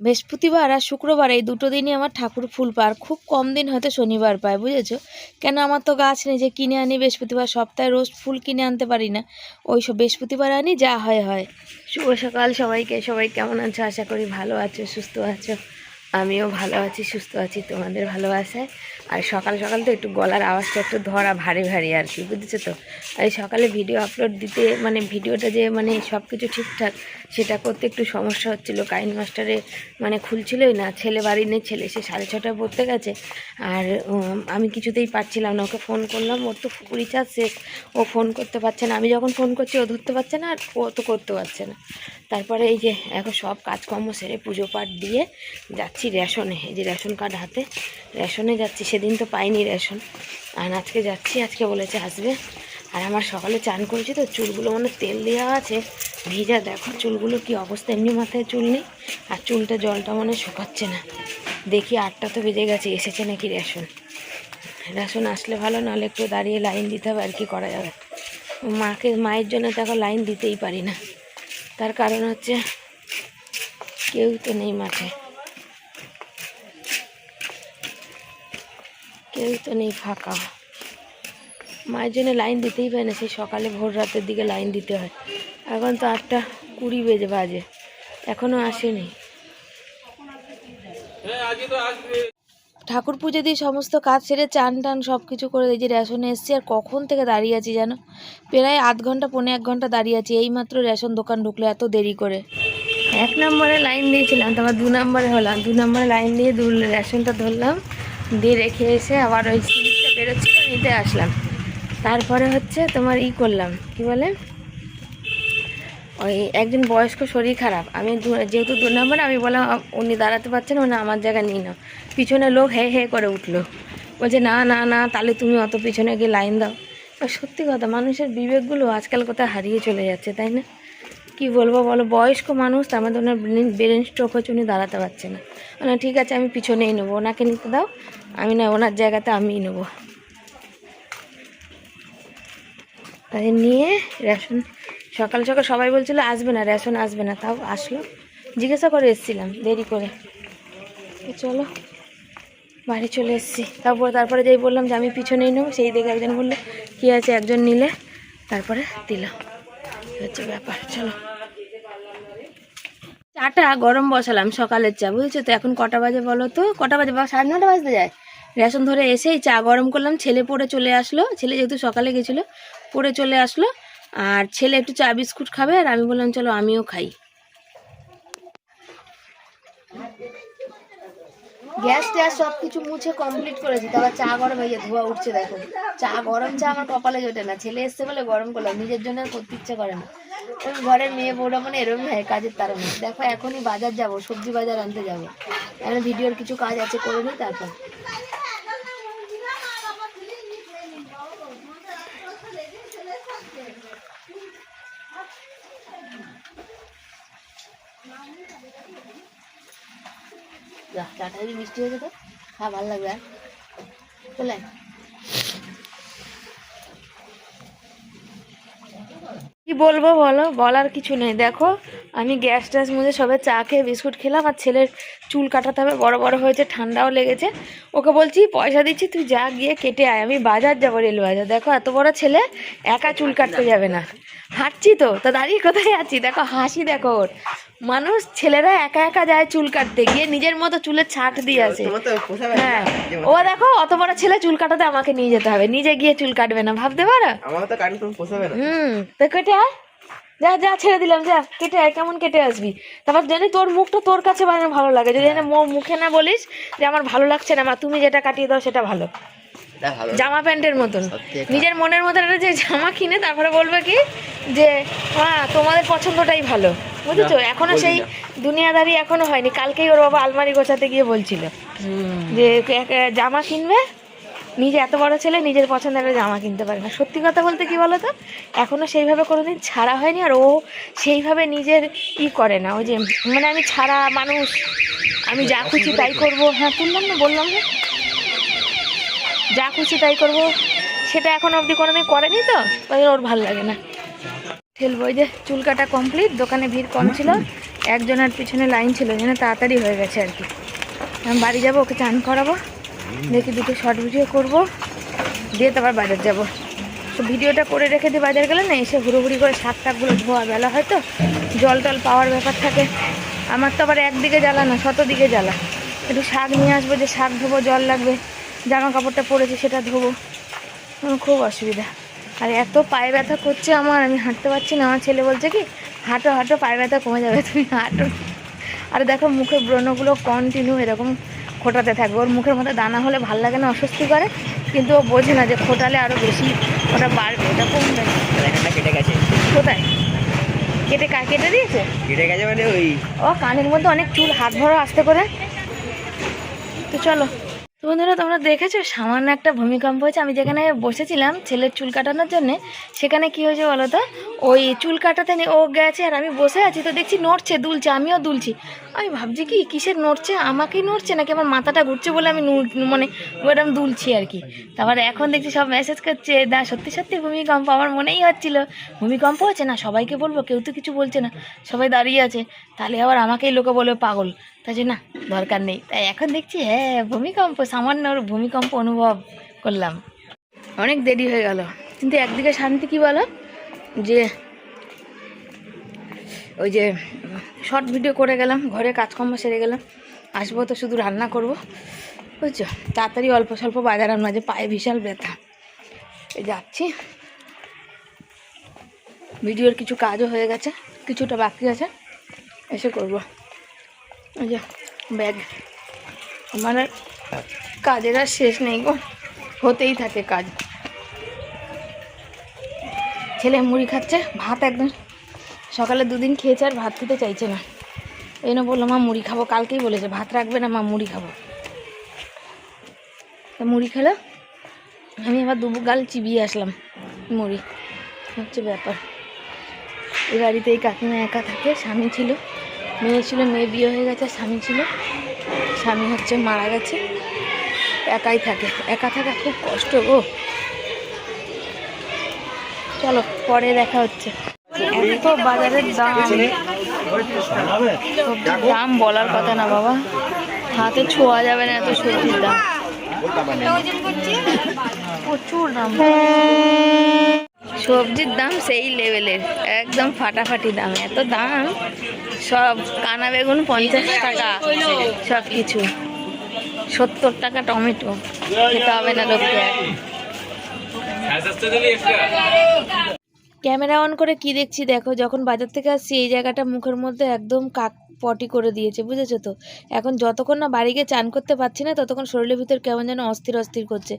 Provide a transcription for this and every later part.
বৃহস্পতিবার আর শুক্রবার এই দুটো দিনই আমার ঠাকুর ফুল পায়। আর খুব কম দিন হয়তো শনিবার পায়, বুঝেছ? কেন আমার তো গাছ নেই যে কিনে আনি বৃহস্পতিবার, সপ্তাহে রোজ ফুল কিনে আনতে পারি না। ওই সব বৃহস্পতিবার আনি, যা হয় হয়। শুভ সকাল সবাইকে, সবাই কেমন আছো? আশা করি ভালো আছো, সুস্থ আছো। আমিও ভালো আছি, সুস্থ আছি, তোমাদের ভালোবাসায়। আর সকাল সকাল তো একটু গলার আওয়াজটা একটু ধরা ভারী ভারী আর কি, বুঝেছ তো? এই সকালে ভিডিও আপলোড দিতে মানে ভিডিওটা যে মানে সব কিছু ঠিকঠাক, সেটা করতে একটু সমস্যা হচ্ছিল। কাইন মাস্টারে মানে খুলছিলই না, ছেলে বাড়ি নেই, ছেলে সে সাড়ে ছটায় পড়তে গেছে। আর আমি কিছুতেই পারছিলাম না, ওকে ফোন করলাম, ওর তো রিচার্জ শেষ, ও ফোন করতে পারছে না। আমি যখন ফোন করছি, ও ধরতে পারছে না, আর ও তো করতে পারছে না। তারপরে এই যে এখন সব কাজকর্ম সেরে পুজো পাঠ দিয়ে যাচ্ছি রেশনে। এই যে রেশন কার্ড হাতে। রেশনে যাচ্ছি, সেদিন তো পাইনি রেশন। আর আজকে যাচ্ছি, আজকে বলেছে আসবে। আর আমার সকালে চান করেছি তো চুলগুলো মানে তেল দেওয়া আছে। ভিজা দেখো চুলগুলো কি অবস্থা, এমনি মাথায় চুল নেই। আর চুলটা জলটা মানে শুকাচ্ছে না। দেখি আটটা তো বেজে গেছে, এসেছে নাকি রেশন? রেশন আসলে ভালো, নাহলে একটু দাঁড়িয়ে লাইন দিতে হবে আর কি করা যাবে? মাকে, মায়ের জন্য তো এখন লাইন দিতেই পারি না। তার কারণ হচ্ছে কেউ তো নেই মাঠে। কেউ তো নেই ফাঁকা। মায়ের জন্য লাইন দিতেই পারে না, সেই সকালে ভোর রাতের দিকে লাইন দিতে হয়। এখন তো আটটা কুড়ি বেজে বাজে এখনও আসেনি। ঠাকুর পুজো দিয়ে সমস্ত কাজ সেরে চান টান সব কিছু করে যে রেশনে এসছি, আর কখন থেকে দাঁড়িয়ে আছি জানো? প্রায় আধ ঘণ্টা, পৌনে এক ঘণ্টা দাঁড়িয়ে আছি, এইমাত্র রেশন দোকান ঢুকলো এত দেরি করে। এক নম্বরে লাইন দিয়েছিলাম তারপর দু নম্বরে হলাম, দু নম্বরে লাইন দিয়ে দু রেশনটা ধরলাম, দিয়ে রেখে এসে আবার ওই স্লিপটা বেরোচ্ছিল নিতে আসলাম। তারপরে হচ্ছে তোমার ই করলাম, কি বলে? ওই একজন বয়স্ক শরীর খারাপ। আমি যেহেতু দু নম্বরে, আমি বললাম উনি দাঁড়াতে পারছেন না আমার জায়গা নিয়ে নাও পিছনে লোক হে হে করে উঠল। বলছে, না না না, তাহলে তুমি অত পিছনে গিয়ে লাইন দাও। সত্যি কথা, মানুষের বিবেকগুলো আজকাল কোথায় হারিয়ে চলে যাচ্ছে, তাই না? কি বলব বলো, বয়স্ক মানুষ, তার মধ্যে ওনার ব্রেন স্ট্রোক হচ্ছে, উনি দাঁড়াতে পারছে না। না ঠিক আছে, আমি পিছনেই নেব, ওনাকে নিতে দাও, আমি না, ওনার জায়গাতে আমিই নেব। নিয়ে রেশন সকাল সকাল সবাই বলছিল, আসবে না রেশন আসবে না। তাও আসলো। জিজ্ঞাসা করে এসেছিলাম, দেরি করে। চলো, বাড়ি চলে এসেছি। তারপর তারপরে যেই বললাম যে আমি পিছনেই নেব, সেই দেখে একজন বলল, কী আছে একজন নিলে? তারপরে এই হচ্ছে ব্যাপার, চলো। চাটা গরম বসালাম সকালের চা, বুঝেছ তো? এখন কটা বাজে বলো তো? কটা বাজে? বা সাড়ে নটা বাজতে যায়। রেশন ধরে এসেই চা গরম করলাম, ছেলে পড়ে চলে আসলো। ছেলে যেহেতু সকালে গেছিল, পড়ে চলে আসলো। আর ছেলে একটু চা বিস্কুট খাবে আর আমি বললাম, চলো আমিও খাই। গ্যাস ট্যাস সব কিছু মুছে কমপ্লিট করেছি। তারপর চা গরম হয়ে ধোয়া উঠছে, দেখো। চা গরম, চা আমার কপালে জোটে না। ছেলে এসছে বলে গরম করলাম, নিজের জন্য করতে ইচ্ছে করে না। ওই ঘরের মেয়ে বউরা মানে এরকম হয়, কাজের তারা নেই দেখো, এখনই বাজার যাব, সবজি বাজার আনতে যাব। এখন ভিডিওর কিছু কাজ আছে, করে নিই তারপর। যা চাটা যদি মিষ্টি হ্যাঁ ভালো লাগবে আর। কি বলব বলো, বলার কিছু নেই। দেখো, আমি গ্যাস ট্যাস মুঝে সবে চা খেয়ে বিস্কুট খেলাম আর ছেলের চুল কাটাতে হবে, বড় বড় হয়েছে, ঠান্ডাও লেগেছে। ওকে বলছি, পয়সা দিচ্ছি, তুই যা গিয়ে কেটে আয়। আমি বাজার যাব রেল বাজার। দেখো, এত বড় ছেলে, একা চুল কাটতে যাবে না। হাঁটছি তো, তা দাঁড়িয়ে কোথায় আছি? দেখো, হাসি দেখো ওর। মানুষ ছেলেরা একা একা যায় চুল কাটতে গিয়ে নিজের মতো চুলের ছাট দিয়ে আসে। হ্যাঁ। ও দেখো অত বড় ছেলে চুল কাটাতে আমাকে নিয়ে যেতে হবে। নিজে গিয়ে চুল কাটবে না ভাবতে পারো? হুম তো কেটে আয়। যা যা ছেড়ে দিলাম যা কেটে আয় কেমন কেটে আসবি? তারপর জানি তোর মুখটা তোর কাছে মানে ভালো লাগে। যদি এনে মো- মুখে না বলিস যে আমার ভালো লাগছে না মা তুমি যেটা কাটিয়ে দাও সেটা ভালো। জামা প্যান্টের মতন। নিজের মনের মতন একটা যে জামা কিনে তারপরে বলবে কি যে মা তোমাদের পছন্দটাই ভালো। বুঝেছ? এখনও সেই দুনিয়াদারি এখনও হয়নি। কালকেই ওর বাবা আলমারি গোছাতে গিয়ে বলছিল যে জামা কিনবে? নিজে এত বড় ছেলে নিজের পছন্দের জামা কিনতে পারে না। সত্যি কথা বলতে কি বলো তো এখনও সেইভাবে কোনোদিন ছাড়া হয়নি আর ও সেইভাবে নিজের ই করে না। ওই যে মানে আমি ছাড়া মানুষ আমি যা খুশি তাই করব। হ্যাঁ তুললাম না বললাম না। যা খুশি তাই করব। সেটা এখন অবধি কোনোদিন করেনি তো? ওর ভালো লাগে না। ঠেলবো ওই যে চুল কাটা কমপ্লিট দোকানে ভিড় কম ছিল। একজনের পিছনে লাইন ছিল, যেন তাড়াতাড়ি হয়ে গেছে আর কি। আমি বাড়ি যাব, ওকে চান করাবো। দেখি দুটো শর্ট ভিডিও করব। দিয়ে তারপর বাজার যাব। তো ভিডিওটা করে রেখে দিয়ে বাজার গেলে না, এসে হুড়োহুড়ি করে শাক টাকগুলো ধোয়া বেলা হয়তো জল টল পাওয়ার ব্যাপার থাকে। আমার তো আবার একদিকে জ্বালা না শত দিকে জ্বালা। একটু শাক নিয়ে আসব, যে শাক ধোবো, জল লাগবে, জামা কাপড়টা পরেছি সেটা ধোবো। খুব অসুবিধা। আর এত পায়ে ব্যথা করছে আমার আমি হাঁটতে পারছি না। আমার ছেলে বলছে কি হাঁটো হাঁটো পায়ে ব্যথা কমে যাবে তুমি হাঁটো। আর দেখো মুখের ব্রণগুলো কন্টিনিউ এরকম খোটাতে থাকবে। ওর মুখের মধ্যে দানা হলে ভালো লাগে না অস্বস্তি করে কিন্তু ও বোঝে না যে খোটালে আরও বেশি ওটা বাড়বে ওটা কমবে। কেটে গেছে। কোথায়? কেটে কা কেটে দিয়েছে? কেটে গেছে মানে ওই ও কানের মধ্যে অনেক চুল হাত ভরো আসতে করে। তো চলো। তো বন্ধুরা, তোমরা দেখেছ? সামান্য একটা ভূমিকম্প হয়েছে। আমি যেখানে বসেছিলাম ছেলের চুল কাটানোর জন্যে, সেখানে কি হয়েছে বলো তো? ওই চুল কাটাতে ও গেছে আর আমি বসে আছি তো দেখছি নড়ছে, দুলছে, আমিও দুলছি। আমি ভাবছি কি, কিসের নড়ছে? আমাকেই নড়ছে নাকি আমার মাথাটা ঘুরছে বলে আমি মানে ওরকম দুলছি আর কি। তারপরে এখন দেখছি সব মেসেজ করছে, দা, সত্যি সত্যি ভূমিকম্প আমার মনেই হচ্ছিল। ভূমিকম্প হচ্ছে না, সবাইকে বলব, কেউ তো কিছু বলছে না, সবাই দাঁড়িয়ে আছে। তাহলে আবার আমাকেই লোকে বলবে পাগল। তাই না দরকার নেই। তাই এখন দেখছি হ্যাঁ ভূমিকম্প, সামান্য ওর ভূমিকম্প অনুভব করলাম। অনেক দেরি হয়ে গেল। কিন্তু একদিকে শান্তি কি বলো? যে ওই যে শর্ট ভিডিও করে গেলাম, ঘরে কাজকর্ম সেরে গেলাম, আসব তো শুধু রান্না করব। বুঝছ? তাড়াতাড়ি অল্প স্বল্প বাজার আনব যে পায়ে বিশাল ব্যথা। এই যাচ্ছি। ভিডিওর কিছু কাজও হয়ে গেছে, কিছুটা বাকি আছে, এসে করব। ব্যাগ। আমার আর কাজের আর শেষ নেই গো, হতেই থাকে কাজ। ছেলে মুড়ি খাচ্ছে, ভাত একদম সকালে দুদিন খেয়েছে আর ভাত খেতে চাইছে না। এই জন্য বলল, মা, মুড়ি খাব। কালকেই বলেছে, ভাত রাখবে না, মা, মুড়ি খাব। তা মুড়ি খেলো। আমি আবার দুবু গাল চিবিয়ে আসলাম মুড়ি। হচ্ছে ব্যাপার। এই বাড়িতে এই কাকিমা একা থাকে, স্বামী ছিল। মেয়ে ছিল, মেয়ে বিয়ে হয়ে গেছে, স্বামী ছিল। স্বামী হচ্ছে মারা গেছে। একাই থাকে। একা থাকা খুব কষ্ট গো। চলো, পরে দেখা হচ্ছে। এত বাজারের দাম। সবজির দাম বলার কথা না বাবা। হাতে ছোঁয়া যাবে না এত সবজির দাম। প্রচুর দাম। সবজির দাম সেই লেভেলের একদম ফাটাফাটি দাম, এত দাম, সব কানা বেগুন পঞ্চাশ টাকা সব কিছু সত্তর টাকা টমেটো, খেতে হবে না লোককে। ক্যামেরা অন করে কি দেখছি দেখো, যখন বাজার থেকে আসছি এই জায়গাটা মুখের মধ্যে একদম কাক পটি করে দিয়েছে, বুঝেছ তো? এখন যতক্ষণ না বাড়ি গিয়ে চান করতে পারছি না, ততক্ষণ শরীরের ভিতর কেমন যেন অস্থির অস্থির করছে।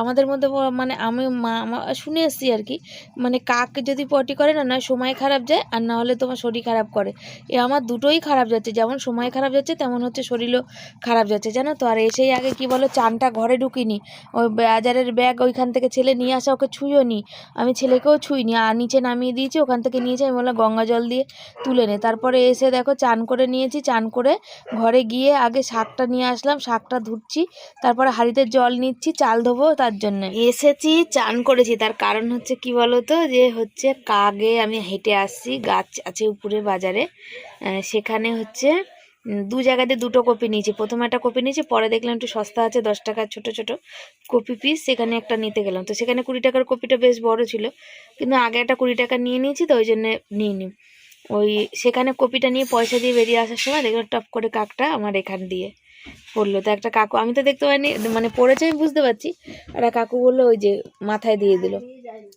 আমাদের মধ্যে মানে আমি মা শুনে এসছি আর কি মানে কাক যদি পটি করে না নয় সময় খারাপ যায় আর না হলে তোমার শরীর খারাপ করে। এ আমার দুটোই খারাপ যাচ্ছে, যেমন সময় খারাপ যাচ্ছে, তেমন হচ্ছে শরীরও খারাপ যাচ্ছে, জানো তো? আর এসেই আগে কি বলো, চানটা ঘরে ঢুকিনি, ওই বাজারের ব্যাগ ওইখান থেকে ছেলে নিয়ে আসা, ওকে ছুঁইও নি। আমি ছেলেকেও ছুঁইনি আর নিচে নামিয়ে দিয়েছি, ওখান থেকে নিয়েছি আমি বললাম, গঙ্গা জল দিয়ে তুলে নে। তারপরে এসে দেখো চান করে নিয়েছি, চান করে ঘরে গিয়ে আগে শাকটা নিয়ে আসলাম, শাকটা ধুচ্ছি, তারপরে হাঁড়িতে জল নিচ্ছি, চাল ধোবো তার জন্য। এসেছি, চান করেছি, তার কারণ হচ্ছে কি বলো তো যে হচ্ছে কাগে আমি হেঁটে আসছি, গাছ আছে উপরে বাজারে সেখানে হচ্ছে দু জায়গাতে দুটো কপি নিয়েছি। প্রথমে একটা কপি নিয়েছি, পরে দেখলাম একটু সস্তা আছে, দশ টাকার ছোট ছোট কপি পিস সেখানে একটা নিতে গেলাম। তো সেখানে কুড়ি টাকার কপিটা বেশ বড় ছিল, কিন্তু আগে একটা কুড়ি টাকা নিয়ে নিয়েছি, তো ওই জন্যে নিয়ে নিই ওই সেখানে কপিটা নিয়ে পয়সা দিয়ে বেরিয়ে আসার সময় দেখলাম টপ করে কাকটা আমার এখান দিয়ে। পড়ল তো একটা কাকু আমি তো দেখতে পাইনি মানে পড়েছে আমি বুঝতে পারছি। একটা কাকু বলল, ওই যে মাথায় দিয়ে দিল।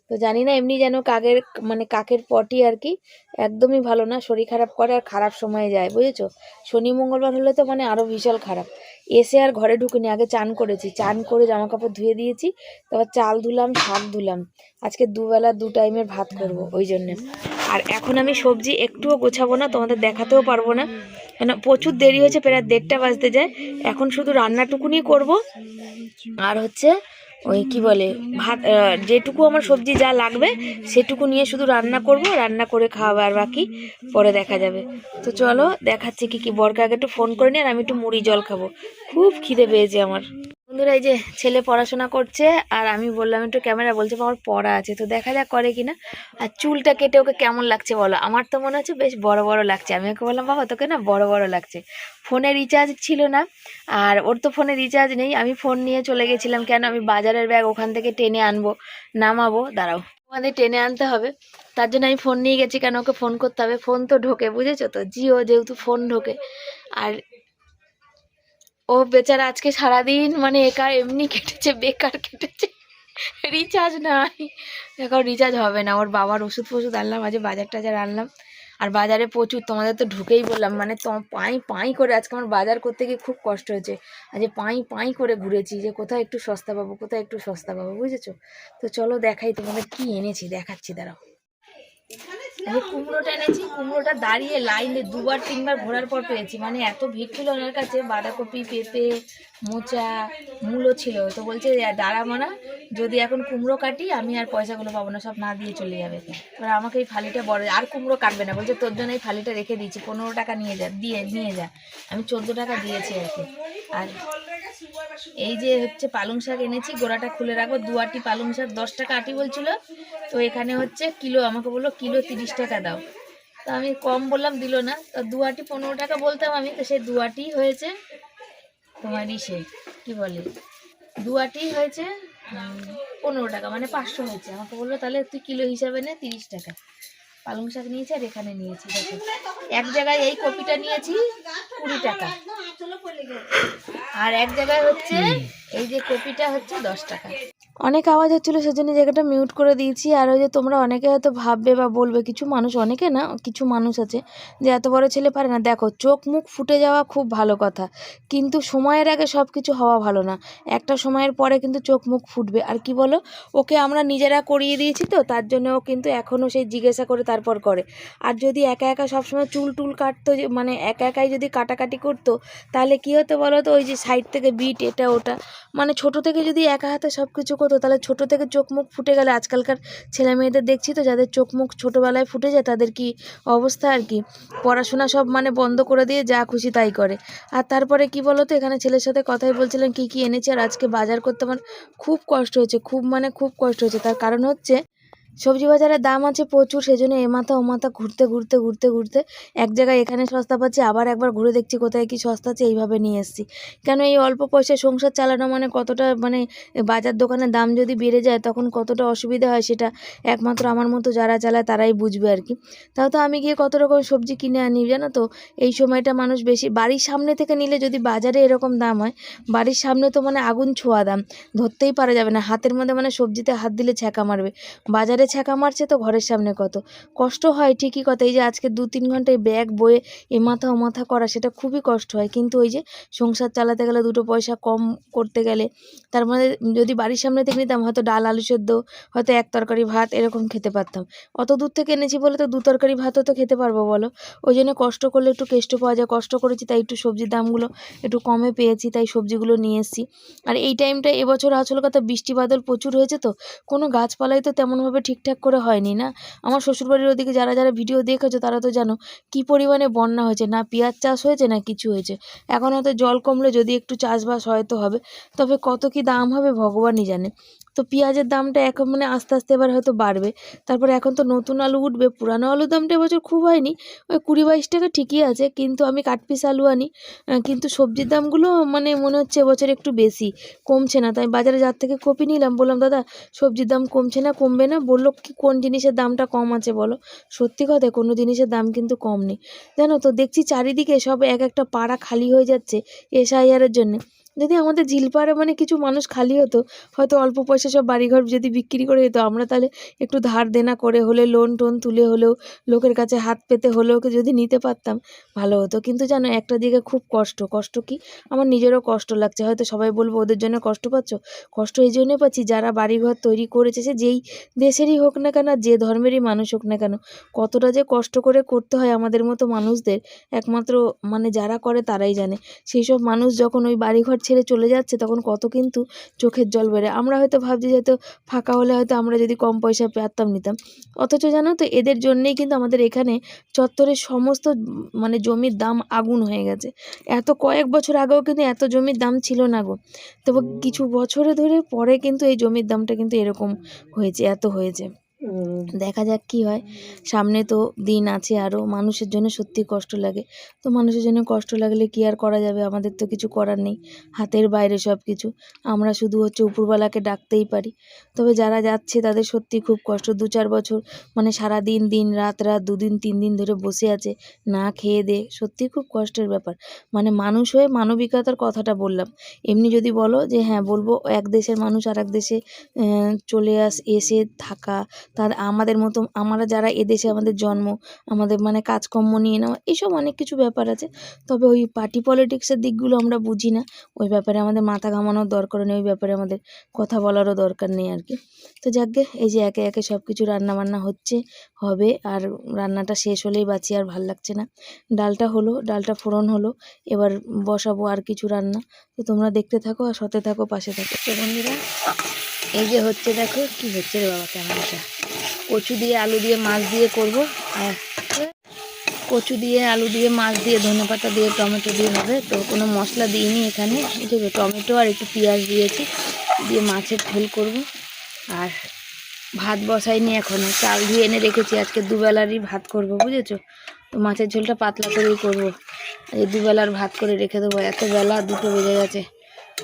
তো জানি না, এমনি যেন কাকের মানে কাকের পটি আর কি একদমই ভালো না, শরীর খারাপ করে আর খারাপ সময়ে যায়, বুঝেছ? শনি, মঙ্গলবার হলে তো মানে আরও বিশাল খারাপ। এসে আর ঘরে ঢুকিনি, আগে চান করেছি। চান করে জামা কাপড় ধুয়ে দিয়েছি, তারপর চাল ধুলাম, শাক ধুলাম। আজকে দুবেলা দু টাইমের ভাত করব ওই জন্যে। আর এখন আমি সবজি একটুও গোছাবো না, তোমাদের দেখাতেও পারব না। কেন, প্রচুর দেরি হয়েছে, প্রায় দেড়টা বাজতে যায়। এখন শুধু রান্নাটুকুনি করব। আর হচ্ছে ওই কি বলে, ভাত যেটুকু আমার সবজি যা লাগবে, সেটুকু নিয়ে শুধু রান্না করব, রান্না করে খাওয়াবে আর বাকি পরে দেখা যাবে। তো চলো, দেখাচ্ছি কি কি, বরকে আগে একটু ফোন করে নিয়ে আর আমি একটু মুড়ি জল খাব। খুব খিদে পেয়েছে আমার। বন্ধুরা এই যে ছেলে পড়াশোনা করছে, আর আমি বললাম একটু ক্যামেরা, বলছে আমার পড়া আছে, তো দেখা যাক করে কিনা। আর চুলটা কেটে ওকে কেমন লাগছে বলো? আমার তো মনে হচ্ছে বেশ বড় বড় লাগছে। আমি ওকে বললাম, বাবা, তোকে না বড় বড় লাগছে। ফোনে রিচার্জ ছিল না, আর ওর তো ফোনে রিচার্জ নেই। আমি ফোন নিয়ে চলে গেছিলাম, কেন আমি বাজারের ব্যাগ ওখান থেকে টেনে আনব? নামাবো? দাঁড়াও। থেকে টেনে আনতে হবে। তার জন্য আমি ফোন নিয়ে গেছি, কেন ওকে ফোন করতে হবে? ফোন তো ঢোকে, বুঝেছ তো? জিও যেহেতু ফোন ঢোকে। আর ও বেচারা আজকে সারাদিন মানে একার এমনি কেটেছে, বেকার কেটেছে। রিচার্জ নাই। এখন রিচার্জ হবে না। ওর বাবার ওষুধ ফষুধ আনলাম আজ বাজার টাজার আনলাম। আর বাজারে প্রচুর, তোমাদের তো ঢুকেই বললাম মানে তো পাই, পাঁই করে আজকে আমার বাজার করতে গিয়ে খুব কষ্ট হয়েছে। আজ পাঁই পাঁই করে ঘুরেছি যে কোথায় একটু সস্তা পাবো, কোথায় একটু সস্তা পাবো, বুঝেছ? তো চলো দেখাই তোমাদের কি এনেছি, দেখাচ্ছি, দাঁড়াও। আমি কুমড়োটা এনেছি, কুমড়োটা দাঁড়িয়ে লাইনে দুবার, তিনবার ঘোরার পর পেয়েছি। মানে এত ভিড় ছিল ওনার কাছে, বাঁধাকপি, পেঁপে, মোচা, মূলো ছিল। তো বলছে দাঁড়াবো না যদি এখন কুমড়ো কাটি, আমি আর পয়সাগুলো পাবো না, সব না দিয়ে চলে যাবে। এবার আমাকে এই ফালিটা বড়, আর কুমড়ো কাটবে না। বলছে, তোর জন্য এই ফালিটা রেখে দিয়েছি, পনেরো টাকা নিয়ে যা, দিয়ে, নিয়ে যা। আমি চোদ্দ টাকা দিয়েছি আর কি। আর এই যে হচ্ছে পালং শাক এনেছি, গোড়াটা খুলে রাখব। দু আটি পালং শাক, দশ টাকা আটি বলছিল। তো এখানে হচ্ছে কিলো, আমাকে বলল, কিলো তিরিশ টাকা দাও। তো আমি কম বললাম, দিল না। তো দু আটি পনেরো টাকা বলতাম আমি, তো সেই দু আটি হয়েছে তোমার ইসে, কি বলে? দু আটি হয়েছে পনেরো টাকা মানে পাঁচশো হয়েছে। আমাকে বলল, তাহলে তুই কিলো হিসাবে নে, তিরিশ টাকা। পালং শাক নিয়েছি আর এখানে নিয়েছি দেখো। এক জায়গায় এই কপিটা নিয়েছি কুড়ি টাকা। আর এক জায়গায় হচ্ছে এই যে কপিটা হচ্ছে দশ টাকা। অনেক আওয়াজ হচ্ছিল, সেজন্য জায়গাটা মিউট করে দিয়েছি। আর ওই যে তোমরা অনেকে হয়তো ভাববে বা বলবে, কিছু মানুষ অনেকে না, কিছু মানুষ আছে যে এত বড় ছেলে পারে না। দেখো, চোখ মুখ ফুটে যাওয়া খুব ভালো কথা, কিন্তু সময়ের আগে সব কিছু হওয়া ভালো না। একটা সময়ের পরে কিন্তু চোখ মুখ ফুটবে। আর কি বলো? ওকে আমরা নিজেরা করিয়ে দিয়েছি তো, তার জন্য ও কিন্তু এখনও সেই জিজ্ঞাসা করে তারপর করে। আর যদি একা একা সবসময় চুল টুল কাটতো মানে একা একাই যদি কাটাকাটি করতো, তাহলে কী হতো বলো তো? ওই যে সাইড থেকে বিট এটা ওটা। মানে ছোট থেকে যদি একা হাতে সব কিছু করতো তাহলে ছোট থেকে চোখ মুখ ফুটে গেলে আজকালকার ছেলে মেয়েদের দেখছি তো, যাদের চোখ মুখ ছোটোবেলায় ফুটে যায়, তাদের কি অবস্থা আর কি? পড়াশোনা সব মানে বন্ধ করে দিয়ে যা খুশি তাই করে। আর তারপরে কি বলতো, এখানে ছেলের সাথে কথাই বলছিলাম, কি কি এনেছে? আর আজকে বাজার করতে আমার খুব কষ্ট হয়েছে, খুব মানে খুব কষ্ট হয়েছে। তার কারণ হচ্ছে সবজি বাজারের দাম আছে প্রচুর, সেজন্য এ মাথা ও মাথা ঘুরতে ঘুরতে ঘুরতে ঘুরতে এক জায়গায় এখানে সস্তা পাচ্ছি, আবার একবার ঘুরে দেখছি কোথায় কি সস্তা আছে, এইভাবে নিয়ে এসেছি। কেন এই অল্প পয়সায় সংসার চালানো মানে কতটা মানে বাজার দোকানের দাম যদি বেড়ে যায়, তখন কতটা অসুবিধা হয় সেটা একমাত্র আমার মতো যারা চালায় তারাই বুঝবে আর কি। তাও তো আমি গিয়ে কত রকম সবজি কিনে আনি, জানো তো? এই সময়টা মানুষ বেশি, বাড়ির সামনে থেকে নিলে যদি বাজারে এরকম দাম হয়, বাড়ির সামনে তো মানে আগুন ছোঁয়া দাম, ধরতেই পারা যাবে না। হাতের মধ্যে মানে সবজিতে হাত দিলে ছ্যাঁকা মারবে। বাজারে ছ্যাঁকা মারছে তো ঘরের সামনে কত। কষ্ট হয়, ঠিকই কথা। এই যে আজকে দু তিন ঘন্টায় ব্যাগ বয়ে এ মাথা ও মাথা করা, সেটা খুবই কষ্ট হয়। কিন্তু ওই যে সংসার চালাতে গেলে দুটো পয়সা কম করতে গেলে, তার মধ্যে যদি বাড়ির সামনে থেকে নিতাম, হয়তো ডাল, আলু সেদ্ধ, হয়তো এক তরকারি ভাত, এরকম খেতে পারতাম। অত দূর থেকে এনেছি বলে তো দু তরকারি ভাতও তো খেতে পারব, বলো। ওই জন্য কষ্ট করলে একটু কেষ্ট পাওয়া যায়। কষ্ট করেছি, তাই একটু সবজির দামগুলো একটু কমে পেয়েছি, তাই সবজিগুলো নিয়ে এসেছি। আর এই টাইমটা এবছর আসল কথা বৃষ্টি বাদল প্রচুর হয়েছে তো, কোনো গাছপালাই তো তেমনভাবে ঠিকঠাক করে হয়নি, না? আমার শ্বশুরবাড়ির ওদিকে যারা যারা ভিডিও দেখেছ, তারা তো জানো কি পরিমাণে বন্যা হয়েছে। না পেঁয়াজ চাষ হয়েছে, না কিছু হয়েছে। এখন হয়তো জল কমলে যদি একটু চাষবাস হয়তো হবে, তবে কত কি দাম হবে ভগবানই জানে। তো পেঁয়াজের দামটা এখন মানে আস্তে আস্তে এবার হয়তো বাড়বে। তারপর এখন তো নতুন আলু উঠবে, পুরানো আলুর দামটা এবছর খুব হয়নি, ওই কুড়ি বাইশ টাকা ঠিকই আছে, কিন্তু আমি কাটপিস আলু আনি কিন্তু সবজির দামগুলো মানে মনে হচ্ছে এবছর একটু বেশি, কমছে না। তাই বাজারে যার থেকে কপি নিলাম, বললাম, দাদা, সবজির দাম কমছে না, কমবে না? বলল, কি কোন জিনিসের দামটা কম আছে বলো? সত্যি কথা, কোনো জিনিসের দাম কিন্তু কম নেই। জানো তো, দেখছি চারিদিকে সব এক একটা পাড়া খালি হয়ে যাচ্ছে, এসআইআরের জন্যে। যদি আমাদের ঝিলপাড়ে মানে কিছু মানুষ খালি হতো, হয়তো অল্প পয়সা সব বাড়িঘর যদি বিক্রি করে দিত, আমরা তাহলে একটু ধার দেনা করে হলে লোন টোন তুলে হলেও লোকের কাছে হাত পেতে হলেও যদি নিতে পারতাম, ভালো হতো। কিন্তু জানো, একটা দিকে খুব কষ্ট কষ্ট কি? আমার নিজেরও কষ্ট লাগছে। হয়তো সবাই বলব, ওদের জন্য কষ্ট পাচ্ছ? কষ্ট এই জন্যই পাচ্ছি, যারা বাড়িঘর তৈরি করেছে, সে যেই দেশেরই হোক না কেন যে ধর্মেরই মানুষ হোক না কেন, কতটা যে কষ্ট করে করতে হয় আমাদের মতো মানুষদের, একমাত্র মানে যারা করে তারাই জানে। সেই সব মানুষ যখন ওই বাড়িঘর ছেড়ে চলে যাচ্ছে তখন কত কিন্তু চোখের জল বেড়ে আমরা হয়তো ভাবছি যে হয়তো ফাঁকা হলে হয়তো আমরা যদি কম পয়সা পেতাম নিতাম। অথচ জানো তো এদের জন্যেই কিন্তু আমাদের এখানে চত্বরের সমস্ত মানে জমির দাম আগুন হয়ে গেছে। এত কয়েক বছর আগেও কিন্তু এত জমির দাম ছিল না গো। তবে কিছু বছরে ধরে পরে কিন্তু এই জমির দামটা কিন্তু এরকম হয়েছে এত হয়েছে। দেখা যাক কি হয়। সামনে তো দিন আছে আরও মানুষের জন্য সত্যি কষ্ট লাগে। তো মানুষের জন্য কষ্ট লাগলে কি আর করা যাবে? আমাদের তো কিছু করার নেই, হাতের বাইরে সব কিছু আমরা শুধু হচ্ছে উপরওয়ালাকে ডাকতেই পারি। তবে যারা যাচ্ছে তাদের সত্যি খুব কষ্ট। দু চার বছর মানে সারা দিন দিন রাত রাত, দুদিন, তিন দিন ধরে বসে আছে, না খেয়ে দে, সত্যি খুব কষ্টের ব্যাপার। মানে মানুষ হয়ে মানবিকতার কথাটা বললাম। এমনি যদি বলো যে হ্যাঁ বলব, এক দেশের মানুষ আর এক দেশে চলে আস, এসে থাকা তার আমাদের মতো, আমরা যারা এদেশে আমাদের জন্ম, আমাদের মানে কাজকর্ম নিয়ে নেওয়া এইসব অনেক কিছু ব্যাপার আছে। তবে ওই পার্টি পলিটিক্সের দিকগুলো আমরা বুঝি না। ওই ব্যাপারে আমাদের মাথা ঘামানোর দরকার নেই, ওই ব্যাপারে আমাদের কথা বলারও দরকার নেই আর কি। তো যাকগে এই যে একে একে সব কিছু রান্নাবান্না হচ্ছে, হবে আর রান্নাটা শেষ হলেই বাঁচি আর ভালো লাগছে না। ডালটা হলো, ডালটা ফোড়ন হলো, এবার বসাবো আর কিছু রান্না। তো তোমরা দেখতে থাকো আর সাথে থাকো, পাশে থাকো। তো বন্ধুরা, এই যে হচ্ছে দেখো, কি হচ্ছে রে বাবা, ক্যামেরাটা? কচু দিয়ে আলু দিয়ে মাছ দিয়ে করব। আর কচু দিয়ে, আলু দিয়ে, মাছ দিয়ে, ধনে পাতা দিয়ে, টমেটো দিয়ে হবে। তো কোনো মশলা দিইনি এখানে। ঠিক আছে টমেটো আর একটু পেঁয়াজ দিয়েছি, দিয়ে মাছের ঝোল করব। আর ভাত বসাইনি এখনও চাল দিয়ে এনে রেখেছি। আজকে দুবেলারই ভাত করব, বুঝেছ? তো মাছের ঝোলটা পাতলা করেই করব। এই দুবেলার ভাত করে রেখে দেবো। এত বেলা দুটো বেজে গেছে।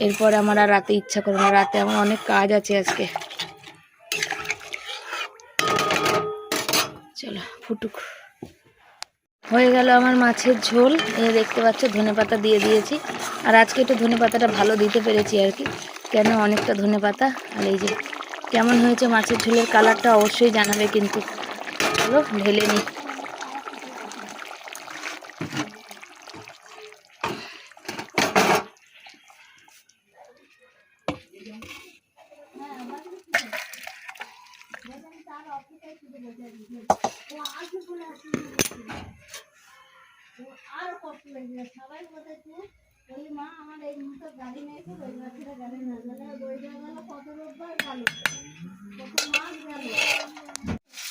এরপর আমার আর রাতে ইচ্ছা করে না। রাতে আমার অনেক কাজ আছে আজকে চলো ফুটুক। হয়ে গেল আমার মাছের ঝোল। এ দেখতে পাচ্ছ, ধনে পাতা দিয়ে দিয়েছি। আর আজকে একটু ধনে পাতাটা ভালো দিতে পেরেছি আর কি। কেন অনেকটা ধনে পাতা? আর এই যে, কেমন হয়েছে মাছের ঝোলের কালারটা অবশ্যই জানাবে কিন্তু। চলো, ঢেলে নিই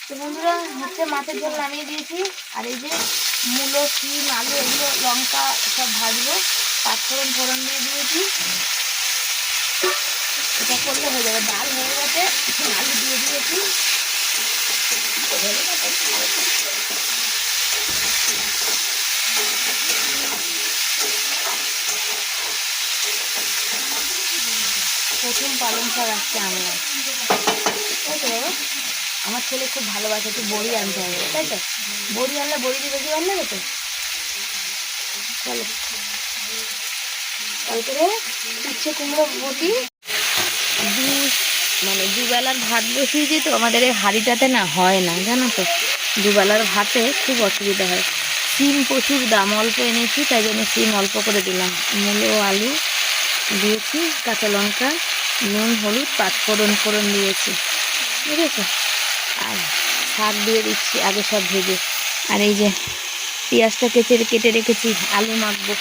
তো বন্ধুরা হচ্ছে মাছের ঝোল নামিয়ে দিয়েছি। আর এই যে মূলো, শিম, আলু, এগুলো, লঙ্কা সব ভাজবো। পাঁচফোড়ন ফোড়ন দিয়ে দিয়েছি। এটা করলে হয়ে যাবে, ডাল হয়ে গেছে। আলু দিয়ে দিয়েছি। প্রথম পালং শাক আসছে আমরা? আমার ছেলে খুব ভালোবাসে, একটু বড়ি আনতে হবে, তাই তো? বড়ি আনলে বড়ি দিয়ে বেশি ভালো লাগে তো চলো। তারপরে উচ্ছে কুমড়ো বটি। দু মানে দুবেলার ভাত বসিয়ে বসিয়েছি তো, আমাদের এই হাঁড়িটাতে না হয় না, জানো তো? দুবেলার ভাতে খুব অসুবিধা হয়। সিম প্রচুর দাম, অল্প এনেছি, তাই জন্য সিম অল্প করে দিলাম। মূলো, আলু দিয়েছি, কাঁচা লঙ্কা, নুন, হলুদ, পাঁচফোড়ন ফোড়ন দিয়েছি। বুঝেছ আর শাক দিয়ে দিচ্ছি আগে সব ভেজে। আর এই যে পেঁয়াজটা কেটে কেটে রেখেছি, আলু মাখবো।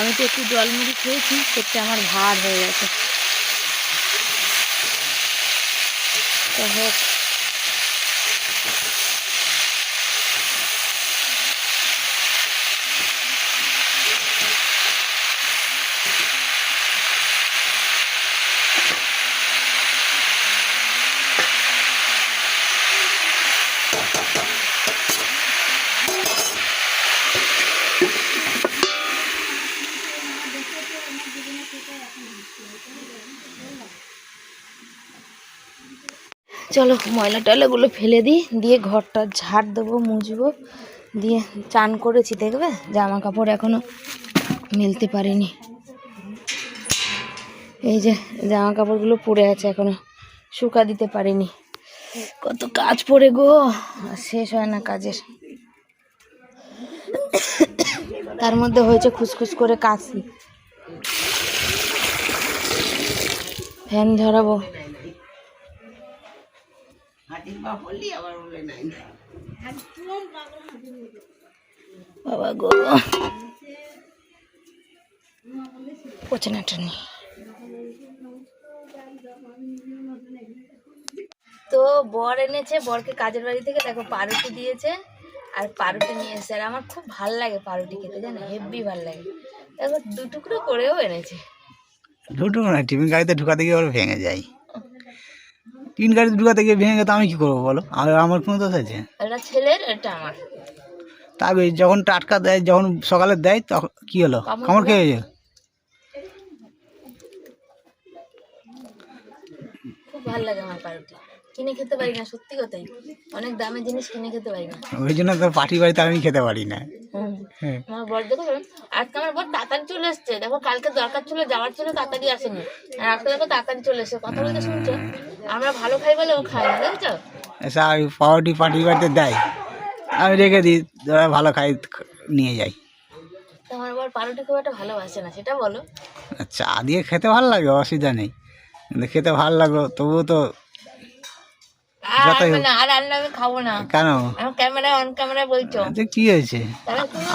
আমি তো একটু জল মুড়ি খেয়েছি সেটা আমার ভার হয়ে গেছে। তো হোক চলো ময়লা টয়লাগুলো ফেলে দিই, দিয়ে ঘরটা ঝাড় দেবো, মুছবো, দিয়ে চান করেছি, দেখবে? জামা কাপড় এখনও মেলতে পারিনি। এই যে জামা কাপড়গুলো পড়ে আছে এখনও, শুকা দিতে পারিনি। কত কাজ পড়ে গো শেষ হয় না কাজের। তার মধ্যে হয়েছে খুসখুস করে কাশি। ফ্যান ঝরাবো বাবা গো। কোচনাটা নেই। তো বর এনেছে বরকে কাজের বাড়ি থেকে দেখো পারুটি দিয়েছে আর পারুটি নিয়ে এসেছে। আর আমার খুব ভালো লাগে পারুটি খেতে জানো? হেভি ভালো লাগে। দেখো দুটুকরো করেও এনেছে। দুটো না টিফিন গাড়িতে ঢুকাতে গিয়ে ওর ভেঙে যায়। টিফিন গাড়িতে ঢুকাতে গিয়ে ভেঙে তো আমি কি করব বলো? আর আমার কোনো দোষ আছে? এটা ছেলের এটা আমার। তবে যখন টাটকা দেয় যখন সকালে দেয় তখন কি হলো? কামড় খেয়ে গেছে খুব ভালো লাগে আমার পাউরুটি। কিনে খেতে পারি না সত্যি কথাই। অনেক দামের জিনিস কিনে খেতে পারি না। ওই জন্য তো পার্টি বাড়িতে আমি খেতে পারি না। হ্যাঁ। আমার বর দেখো আজকে আমার বর তাড়াতাড়ি চলে এসছে। দেখো কালকে দরকার ছিল যাওয়ার ছিল তাড়াতাড়ি আসেনি। আর আজকে দেখো তাড়াতাড়ি চলে এসছে। কথা বলতে শুনছো? আমরা ভালো খাই বলে ও খায় না দেখছ এসা ওই পাউরুটি পার্টি বাড়িতে দেয়। আমি রেখে দিই ওরা ভালো খাই নিয়ে যাই। তো পাউরুটি খুব একটা ভালোবাসে না সেটা বলো। চা দিয়ে খেতে ভালো লাগে অসুবিধা নেই। কিন্তু খেতে ভালো লাগল তবুও তো আমি কেন? কি হয়েছে?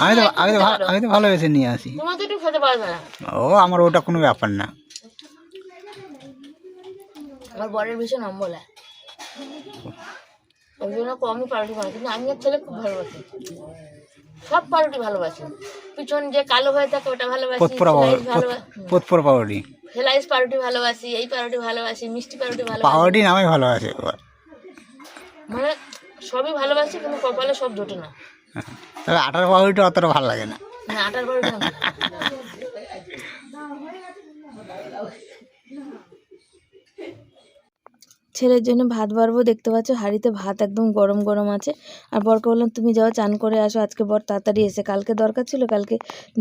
আমি তো আমি তো। ভালোবেসে নিয়ে আসি। তোমার তো ও আমার ওটা কোনো ব্যাপার না। আমার বরের ভীষণ অম্বলা ওই জন্য কমই পাউরুটি ভালো কিন্তু আমি আর ছেলে খুব ভালোবাসি। সব পাউরুটি ভালোবাসি। পিছন যে কালো হয়ে থাকে ওটা ভালোবাসি স্লাইস পাউরুটি পোতপোড়া পাউরুটি। ভালোবাসি এই পাউরুটি ভালোবাসি মিষ্টি পাউরুটি ভালোবাসি। পাউরুটি নামে ভালোবাসে। মানে সবই ভালোবাসি কিন্তু কপালে সব জোটে না। তবে আটার পাউরুটি অতটা ভালো লাগে না। না আটার পাউরুটি ছেলের জন্য ভাত বাড়বো, দেখতে পাচ্ছ হাঁড়িতে ভাত একদম গরম গরম আছে। আর বরকে বললাম, তুমি যাও, চান করে আসো, আজকে বর তাড়াতাড়ি এসে, কালকে দরকার ছিল, কালকে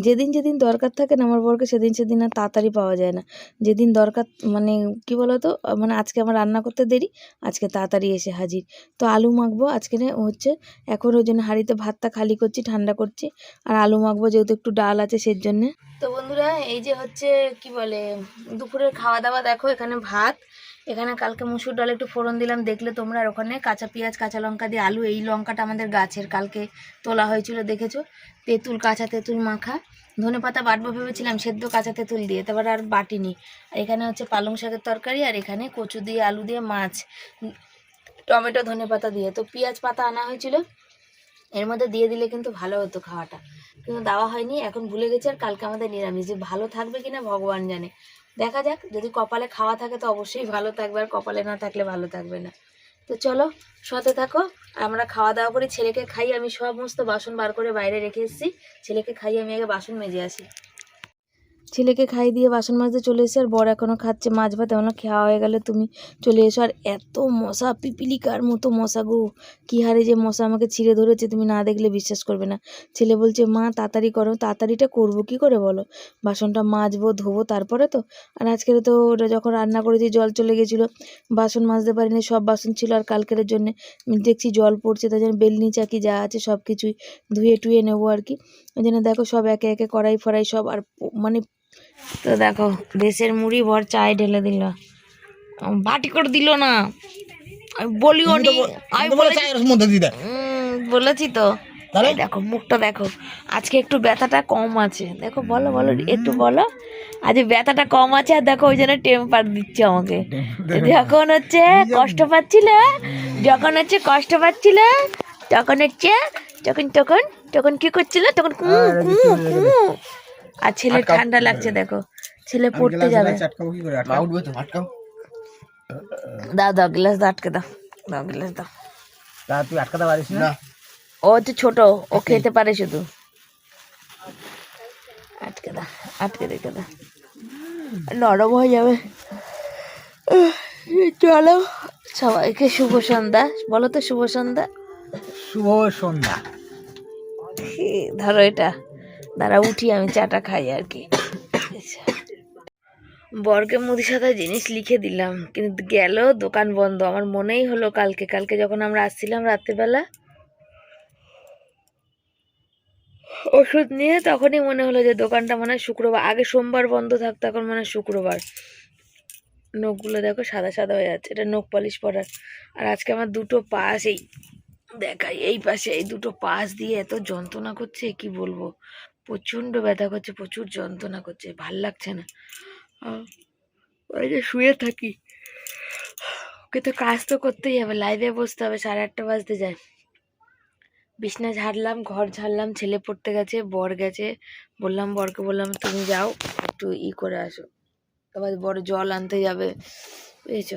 যেদিন যেদিন দরকার থাকে না, আমার বরকে সেদিন সেদিন আর তাড়াতাড়ি পাওয়া যায় না। যেদিন দরকার মানে কি বলো তো মানে আজকে আমার রান্না করতে দেরি, আজকে তাড়াতাড়ি এসে হাজির। তো আলু মাখবো, আজকে হচ্ছে, এখন ওই জন্য হাঁড়িতে ভাতটা খালি করছি, ঠান্ডা করছি, আর আলু মাখবো যেহেতু একটু ডাল আছে সেই জন্যে। তো বন্ধুরা, এই যে হচ্ছে, কি বলে, দুপুরের খাওয়া দাওয়া, দেখো এখানে ভাত এখানে কালকে মুসুর ডাল একটু ফোড়ন দিলাম, দেখলে তোমরা। আর ওখানে কাঁচা পেঁয়াজ, কাঁচা লঙ্কা দিয়ে আলু, এই লঙ্কাটা আমাদের গাছের, কালকে তোলা হয়েছিল, দেখেছ? তেঁতুল, কাঁচা তেঁতুল মাখা। ধনে পাতা বাটবো ভেবেছিলাম, সেদ্ধ কাঁচা তেঁতুল দিয়ে, তারপর আর বাটিনি। আর এখানে হচ্ছে পালং শাকের তরকারি, আর এখানে কচু দিয়ে আলু দিয়ে মাছ, টমেটো, ধনে পাতা দিয়ে। তো পেঁয়াজ পাতা আনা হয়েছিল, এর মধ্যে দিয়ে দিলে কিন্তু ভালো হতো খাওয়াটা। কিন্তু দেওয়া হয়নি, এখন ভুলে গেছে, আর কালকে আমাদের নিরামিষ। যে ভালো থাকবে কিনা, ভগবান জানে। দেখা যাক, যদি কপালে খাওয়া থাকে তো অবশ্যই ভালো থাকবে, আর কপালে না থাকলে ভালো থাকবে না। তো চলো সতে থাকো, আমরা খাওয়া দাওয়া করি ছেলেকে খাই, আমি সমস্ত বাসন বার করে বাইরে রেখে এসেছি। ছেলেকে খাই আমি আগে বাসন মেজে আসি। ছেলেকে খাই দিয়ে বাসন মাজতে চলে এসে আর বর এখনও খাচ্ছে। মাছ ভাত এমন খাওয়া হয়ে গেলে, তুমি চলে এসো। আর এত মশা, পিপিলিকার মতো মশা গো। কী হারে যে মশা আমাকে ছিঁড়ে ধরেছে, তুমি না দেখলে বিশ্বাস করবে না। ছেলে বলছে, মা, তাড়াতাড়ি করো, তাড়াতাড়িটা করব, কি করে বলো? বাসনটা মাজবো, ধোবো, তারপরে তো? আর আজকের তো ওটা যখন রান্না করেছি, জল চলে গেছিল। বাসন মাজতে পারিনি, সব বাসন ছিল, আর কালকের জন্য দেখছি জল পড়ছে, তাই জন্য বেলনি, চাকি যা আছে, সব কিছুই ধুয়ে টুয়ে নেব আর কি। ওই জন্য দেখো, সব একে একে কড়াই, ফড়াই, সব, আর মানে তো দেখো দেশের মুড়ি ভর চায় ঢেলে দিল। বাটি করে দিল না। আমি বলিও নি। আমি বলেছি বলেছি তো। দেখো মুখটা দেখো। আজকে একটু ব্যথাটা কম আছে। দেখো বলো বলো একটু বলো। আজ ব্যথাটা কম আছে আর দেখো ওই জন্য টেম্পার দিচ্ছে আমাকে। যখন হচ্ছে কষ্ট পাচ্ছিল যখন হচ্ছে কষ্ট পাচ্ছিল তখন হচ্ছে তখন তখন তখন কি করছিল? তখন কু কু কু। আর ছেলে ঠান্ডা লাগছে দেখো। ছেলে পড়তে যাবে। চাটকাবো কি করে? উঠবে তো আটকাও। দাও দাও গ্লাস দাও আটকে দাও। দাও গ্লাস দাও। তা তুই আটকাতে পারিস না? ও হচ্ছে ছোট ও খেতে পারে শুধু। আটকে দা আটকে রেখে দা নরম হয়ে যাবে। চলো সবাইকে শুভ সন্ধ্যা। বলো তো শুভ সন্ধ্যা। শুভ সন্ধ্যা। ধরো এটা। দাঁড়া, উঠি, আমি চাটা খাই আর কি। বরকে মুদি সাথে জিনিস লিখে দিলাম, কিন্তু গেল, দোকান বন্ধ। আমার মনেই হলো কালকে। কালকে যখন আমরা আসছিলাম রাত্রিবেলা, ওষুধ নিয়ে তখনই মনে হলো যে দোকানটা মনে হয় শুক্রবার, আগে সোমবার বন্ধ থাকতো, এখন মনে হয় শুক্রবার। নখগুলো দেখো, সাদা সাদা হয়ে যাচ্ছে। এটা নখ পালিশ পরার। আর আজকে আমার দুটো পাশ, এই দেখাই, এই পাশে এই দুটো পাশ দিয়ে এত যন্ত্রণা করছে, কি বলব? প্রচণ্ড ব্যথা করছে, প্রচুর যন্ত্রণা করছে, ভালো লাগছে না। ওই যে শুয়ে থাকি। ওকে তো কাজ তো করতেই হবে লাইভে বসতে হবে, সাড়ে আটটা বাজতে যায়। বিছনা ঝাড়লাম, ঘর ঝাড়লাম, ছেলে পড়তে গেছে, বর গেছে। বললাম, বরকে বললাম, তুমি যাও, একটু ই করে আসো। আবার বড় জল আনতে যাবে। বুঝেছ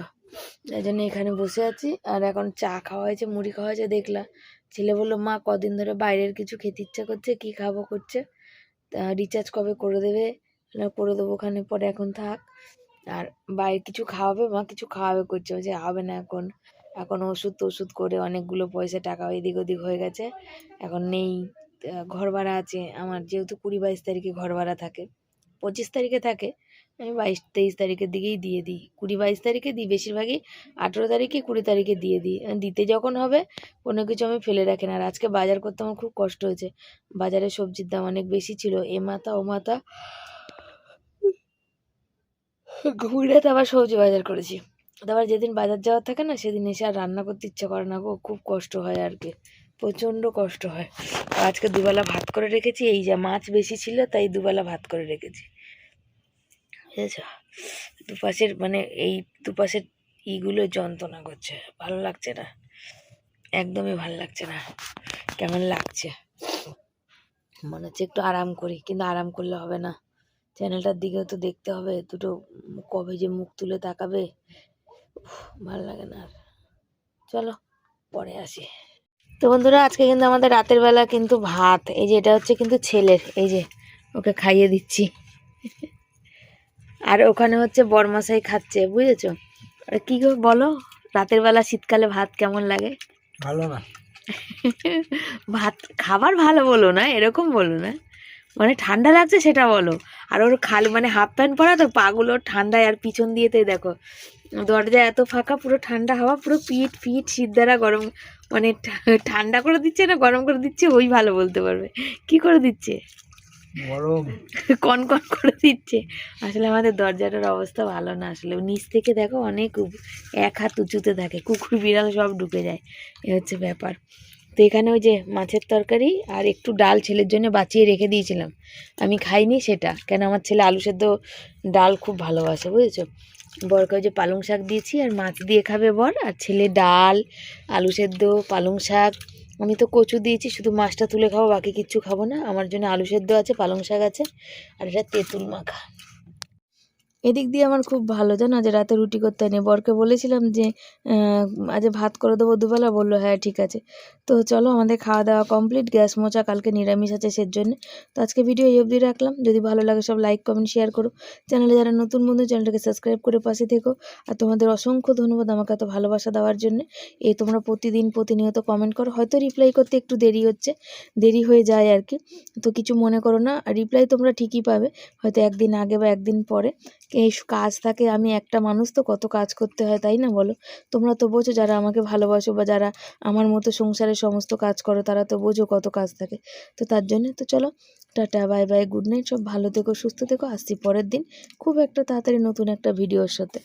এই জন্য এখানে বসে আছি। আর এখন চা খাওয়া হয়েছে, মুড়ি খাওয়া হয়েছে, দেখলাম। ছেলে বলল, মা, কদিন ধরে বাইরের কিছু খেতে ইচ্ছা করছে, কি খাব করছে? রিচার্জ কবে করে দেবে? না, করে দেবো ওখানে, পরে এখন থাক। আর বাইরে কিছু খাওয়াবে? মা কিছু খাওয়াবে করছে। যে হবে না এখন। এখন ওষুধ টষুধ করে অনেকগুলো পয়সা টাকা এদিক ওদিক হয়ে গেছে। এখন নেই। ঘর ভাড়া আছে। আমার যেহেতু কুড়ি বাইশ তারিখে ঘর ভাড়া থাকে। পঁচিশ তারিখে থাকে। আমি বাইশ তেইশ তারিখের দিকেই দিয়ে দিই। কুড়ি বাইশ তারিখে দিই, বেশিরভাগই আঠেরো তারিখে, কুড়ি তারিখে দিয়ে দিই। দিতে যখন হবে, কোনো কিছু আমি ফেলে রাখি না। আর আজকে বাজার করতে আমার খুব কষ্ট হয়েছে। বাজারে সবজির দাম অনেক বেশি ছিল। এ মাথা, ও মাথা। ঘুরে তো আবার সবজি বাজার করেছি। তারপর যেদিন বাজার যাওয়ার থাকে না, সেদিন এসে আর রান্না করতে ইচ্ছা করে না গো। খুব কষ্ট হয় আর কি। প্রচণ্ড কষ্ট হয়। আজকে দুবেলা ভাত করে রেখেছি। এই যা মাছ বেশি ছিল, তাই দুবেলা ভাত করে রেখেছি। বুঝেছ? দুপাশের মানে এই দুপাশের ইগুলো যন্ত্রণা করছে। ভালো লাগছে না? একদমই ভালো লাগছে না। কেমন লাগছে? মনে হচ্ছে একটু আরাম করি, কিন্তু আরাম করলে হবে না। চ্যানেলটার দিকেও তো দেখতে হবে, দুটো কবে যে মুখ তুলে তাকাবে। ভালো লাগে না আর। চলো, পরে আসি। তো বন্ধুরা, আজকে কিন্তু আমাদের রাতের বেলা কিন্তু ভাত, এই যে এটা হচ্ছে কিন্তু ছেলের, এই যে ওকে খাইয়ে দিচ্ছি। আর ওখানে হচ্ছে বরমাসাই খাচ্ছে বুঝেছ? আরে কি বলো? রাতের বেলা শীতকালে ভাত কেমন লাগে? ভালো না। ভাত খাবার ভালো বলো না এরকম বলো না। মানে ঠান্ডা লাগছে সেটা বলো। আর ওর খাল মানে হাফ প্যান্ট পরা তো পাগুলো ঠান্ডায় আর পিছন দিয়েতেই দেখো। দরজা এত ফাঁকা পুরো ঠান্ডা হাওয়া পুরো পিঠ ফিট শীত দ্বারা গরম মানে ঠান্ডা করে দিচ্ছে না গরম করে দিচ্ছে ওই ভালো বলতে পারবে। কি করে দিচ্ছে? কন কন করে দিচ্ছে। আসলে আমাদের দরজাটার অবস্থা ভালো না। আসলে নিচ থেকে দেখো অনেক এক হাত উঁচুতে থাকে, কুকুর, বিড়াল সব ঢুকে যায়। এ হচ্ছে ব্যাপার। তো এখানে ওই যে মাছের তরকারি আর একটু ডাল ছেলের জন্য বাঁচিয়ে রেখে দিয়েছিলাম। আমি খাইনি সেটা। কেন আমার ছেলে আলু সেদ্ধ ডাল খুব ভালোবাসে, বুঝেছ? বরকে ওই যে পালং শাক দিয়েছি আর মাছ দিয়ে খাবে বর। আর ছেলে ডাল, আলু সেদ্ধ, পালং শাক আমি তো কচু দিয়েছি, শুধু মাছটা তুলে খাব, বাকি কিচ্ছু খাব না। আমার জন্য আলু সেদ্ধ আছে, পালং শাক আছে, আর এটা তেঁতুল মাখা। এদিক দিয়ে আমার খুব ভালো, জানো? যে রাতে রুটি করতে নেই বরকে বলেছিলাম যে আজ ভাত করে দেবো দুবেলা। বলল হ্যাঁ ঠিক আছে। তো চলো, আমাদের খাওয়া দাওয়া কমপ্লিট গ্যাস মোচা কালকে নিরামিষ আছে সের জন্য তো আজকে ভিডিও এই অবধি রাখলাম। যদি ভালো লাগে সব লাইক কমেন্ট শেয়ার করো। চ্যানেলে যারা নতুন বন্ধু, চ্যানেলটাকে সাবস্ক্রাইব করে পাশে থেকো। আর তোমাদের অসংখ্য ধন্যবাদ আমাকে এত ভালোবাসা দেওয়ার জন্য। এই তোমরা প্রতিদিন প্রতিনিয়ত কমেন্ট করো। হয়তো রিপ্লাই করতে একটু দেরি হচ্ছে, দেরি হয়ে যায় আর কি। তো কিছু মনে করো না। রিপ্লাই তোমরা ঠিকই পাবে। হয়তো একদিন আগে বা একদিন পরে। এই কাজ থাকে, আমি একটা মানুষ তো কত কাজ করতে হয়, তাই না বলো? তোমরা তো বোঝো যারা আমাকে ভালোবাসো বা যারা আমার মতো সংসারের সমস্ত কাজ করো, তারা তো বোঝো কত কাজ থাকে। তো তার জন্য তো চলো, tata, bye bye, good night, সব ভালো থেকো, সুস্থ থেকো, আসছি পরের দিন খুব একটা তাড়াতাড়ি নতুন একটা ভিডিওর সাথে।